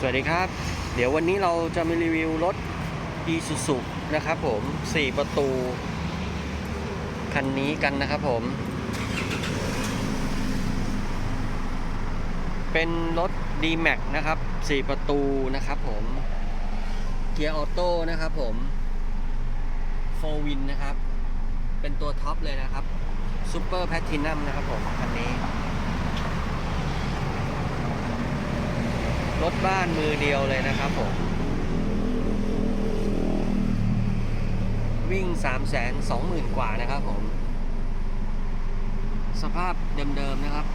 สวัสดีครับ เดี๋ยววันนี้เราจะมารีวิวรถ Isuzu นะครับผม 4 ประตู คันนี้กันนะครับผม เป็นรถ D-Max นะครับ 4 ประตูนะครับผม เกียร์ออโต้นะครับผม4 Win นะครับ เป็นตัวท็อปเลยนะครับ Super Platinum นะครับผม คันนี้ ถบ้านมือเดียวเลยนะครับผม วิ่ง 3 2 0 0 0 0 กว่านะครับผม สภาพเดิม ๆ นะครับ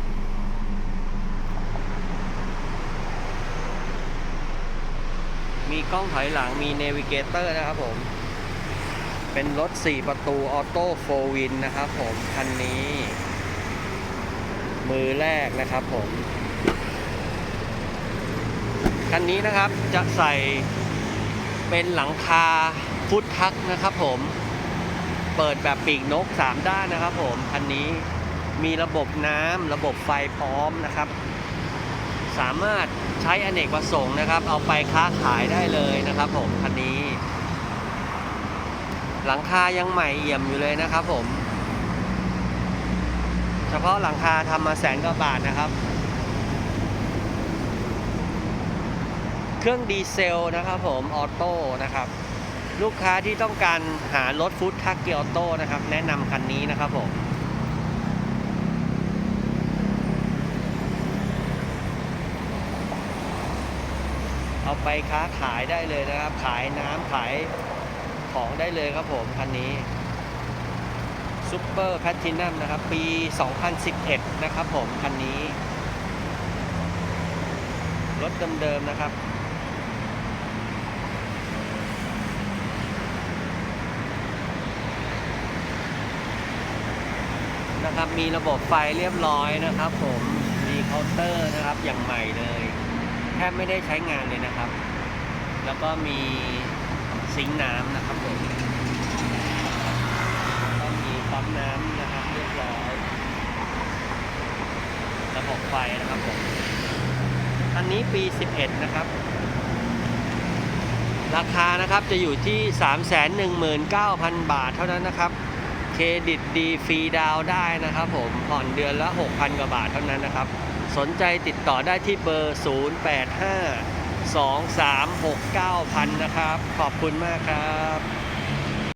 มีกล้องถอยหลังมีเนวิเกเตอร์นะครับผม เป็นรถ 4 ประตูออโต้โฟวินนะครับผม คันนี้ มือแรกนะครับผม คันนี้นะครับจะใส่เป็นหลังคาฟุตทักนะครับผม เปิดแบบปีกนก 3 ด้านนะครับผม คันนี้มีระบบน้ำระบบไฟพร้อมนะครับ สามารถใช้อเนกประสงค์นะครับ เอาไปค้าขายได้เลยนะครับผม คันนี้ หลังคายังใหม่เอี่ยมอยู่เลยนะครับผม เฉพาะหลังคาทำมาแสนกว่าบาทนะครับ เครื่องดีเซลนะครับผมออโต้นะครับ ลูกค้าที่ต้องการหารถฟู้ดทักเกียร์ออโต้นะครับ แนะนำคันนี้นะครับผมเอาไปค้าขายได้เลยนะครับ ขายน้ำขายของได้เลยครับผมคันนี้ซูเปอร์แพ t ตินัมนะครับ ปี 2011 นะครับผมคันนี้ รถเดิมๆนะครับ นะครับ มีระบบไฟเรียบร้อยนะครับผม มีเคาน์เตอร์นะครับอย่างใหม่เลย แทบไม่ได้ใช้งานเลยนะครับ แล้วก็มีซิงค์น้ำนะครับผมแล้วก็มีปั๊มน้ำนะครับเรียบร้อย ระบบไฟนะครับผม อันนี้ปี 11 นะครับราคานะครับจะอยู่ที่ 319,000 บาทเท่านั้นนะครับ เครดิตดีฟรีดาวได้นะครับผม ผ่อนเดือนละ 6,000 กว่าบาทเท่านั้นนะครับ สนใจติดต่อได้ที่เบอร์ 085 2369,000 นะครับ ขอบคุณมากครับ